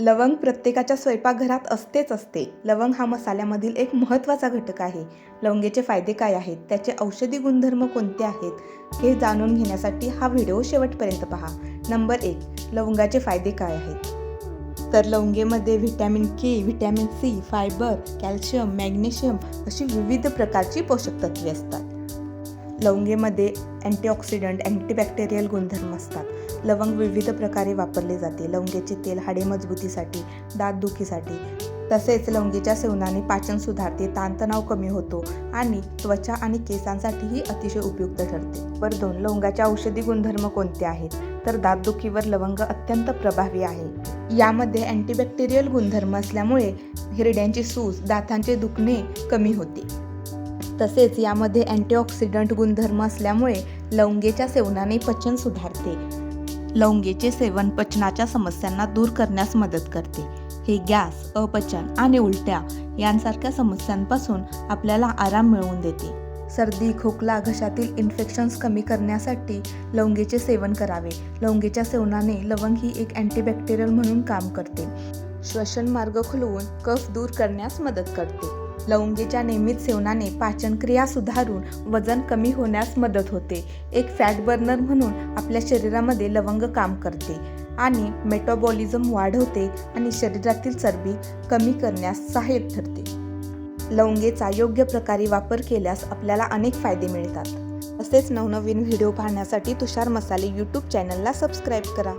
लवंग प्रत्येकाच्या स्वयंपाकघरात असतेच असते. लवंग हा मसाल्यामधील एक महत्त्वाचा घटक आहे. लवंगेचे फायदे काय आहेत? त्याचे औषधी गुणधर्म कोणते आहेत? हे जाणून घेण्यासाठी हा व्हिडिओ शेवटपर्यंत पहा. नंबर एक लवंगाचे फायदे काय आहेत? तर लवंगेमध्ये vitamin K vitamin C fibre calcium magnesium अशी विविध प्रकारची पोषक तत्वे असतात. लवंगेमध्ये अँटीऑक्सिडंट अँटीबॅक्टेरियल गुणधर्म असतात. लवंग विविध प्रकारे वापरले जाते. लवंगेचे तेल हाडे मजबूतीसाठी दातदुखीसाठी तसेच लवंगीच्या सेवनाने पाचन सुधारते ताणतणाव कमी होतो आणि त्वचा आणि केसांसाठीही अतिशय उपयुक्त ठरते. वर दोन लवंगाचे औषधी गुणधर्म कोणते आहेत? तर दातदुखीवर लवंग अत्यंत प्रभावी आहे. यामध्ये अँटीबॅक्टेरियल गुणधर्म असल्यामुळे हिरड्यांची सूज दातांचे दुखणे कमी होते. तसेच यामध्ये अँटीऑक्सिडंट गुणधर्म असल्यामुळे लवंगेच्या सेवनाने पचन सुधारते. लवंगेचे सेवन पचनाच्या समस्यांना दूर करण्यास मदत करते. हे गॅस अपचन आणि उलट्या यांसारख्या समस्यांपासून आपल्याला आराम मिळवून देते. सर्दी खोकला घशातील इन्फेक्शन्स कमी करण्यासाठी लवंगेचे सेवन करावे. लवंगेच्या सेवनाने लवंग ही एक अँटीबॅक्टेरियल म्हणून काम करते. श्वसन मार्ग खुलवून कफ दूर करण्यास मदत करते. लवंगीच्या नियमित सेवनाने पाचनक्रिया सुधारून वजन कमी होण्यास मदत होते. एक फॅट बर्नर म्हणून आपल्या शरीरामध्ये लवंग काम करते आणि मेटाबॉलिझम वाढवते आणि शरीरातील चरबी कमी करण्यास सहाय्यक ठरते. लवंगेचा योग्य प्रकारे वापर केल्यास आपल्याला अनेक फायदे मिळतात. तसेच नवनवीन व्हिडिओ पाहण्यासाठी तुषार मसाले यूट्यूब चॅनलला सबस्क्राईब करा.